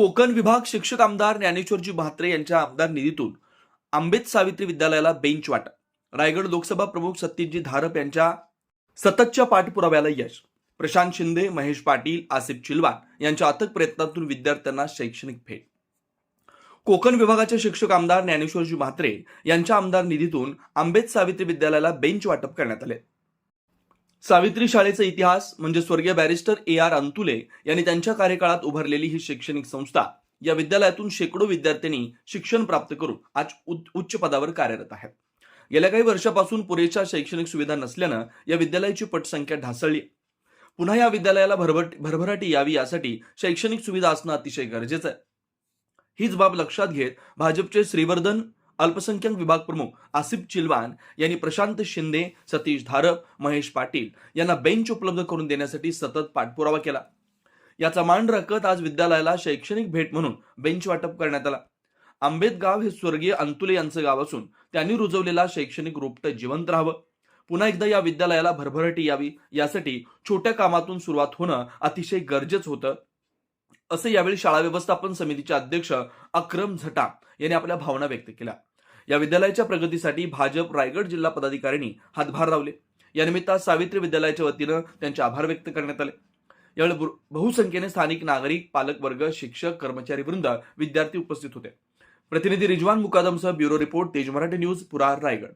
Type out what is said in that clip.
कोकण विभाग शिक्षक आमदार ज्ञानेश्वरजी म्हात्रे यांच्या आमदार निधीतून आंबेत सावित्री विद्यालयाला बेंच वाटप रायगड लोकसभा प्रमुख सत्यजित धारप यांच्या सततच्या पाठपुराव्याला यश. प्रशांत शिंदे महेश पाटील आसिफ चिलवान यांच्या अथक प्रयत्नातून विद्यार्थ्यांना शैक्षणिक भेट कोकण विभागाचे शिक्षक आमदार ज्ञानेश्वरजी म्हात्रे यांच्या आमदार निधीतून आंबेत सावित्री विद्यालयाला बेंच वाटप करण्यात आले. सावित्री शाळेचा इतिहास म्हणजे स्वर्गीय बॅरिस्टर ए आर अंतुले यांनी त्यांच्या कार्यकाळात उभारलेली ही शैक्षणिक संस्था या विद्यालयातून शेकडो विद्यार्थ्यांनी शिक्षण प्राप्त करून आज उच्च- पदावर कार्यरत आहेत. गेल्या काही वर्षापासून पुरेशा शैक्षणिक सुविधा नसल्यानं या विद्यालयाची पटसंख्या ढासळली पुन्हा या विद्यालयाला भरभट भरभराटी यावी यासाठी शैक्षणिक सुविधा असणं अतिशय गरजेचं आहे. हीच बाब लक्षात घेत भाजपचे श्रीवर्धन अल्पसंख्याक विभाग प्रमुख आसिफ चिलवान यांनी प्रशांत शिंदे सतीश धारप महेश पाटील यांना बेंच उपलब्ध करून देण्यासाठी सतत पाठपुरावा केला. याचा मान राखत आज विद्यालयाला शैक्षणिक भेट म्हणून बेंच वाटप करण्यात आला. आंबेतगाव हे स्वर्गीय अंतुले यांचं गाव असून त्यांनी रुजवलेला शैक्षणिक रोपटं जिवंत राहावं. पुन्हा एकदा या विद्यालयाला भरभराटी यावी यासाठी छोट्या कामातून सुरुवात होणं अतिशय गरजेचं होतं. असं यावेळी शाळा व्यवस्थापन समितीचे अध्यक्ष अक्रम झटा यांनी आपल्या भावना व्यक्त केल्या. या विद्यालयाच्या प्रगतीसाठी भाजप रायगड जिल्हा पदाधिकाऱ्यांनी हातभार लावले. या निमित्तात सावित्री विद्यालयाच्या वतीनं त्यांचे आभार व्यक्त करण्यात आले. यावेळी बहुसंख्येने स्थानिक नागरिक पालकवर्ग शिक्षक कर्मचारी वृंद विद्यार्थी उपस्थित होते. प्रतिनिधी रिजवान मुकादमसह ब्युरो रिपोर्ट तेज मराठी न्यूज पुरार रायगड.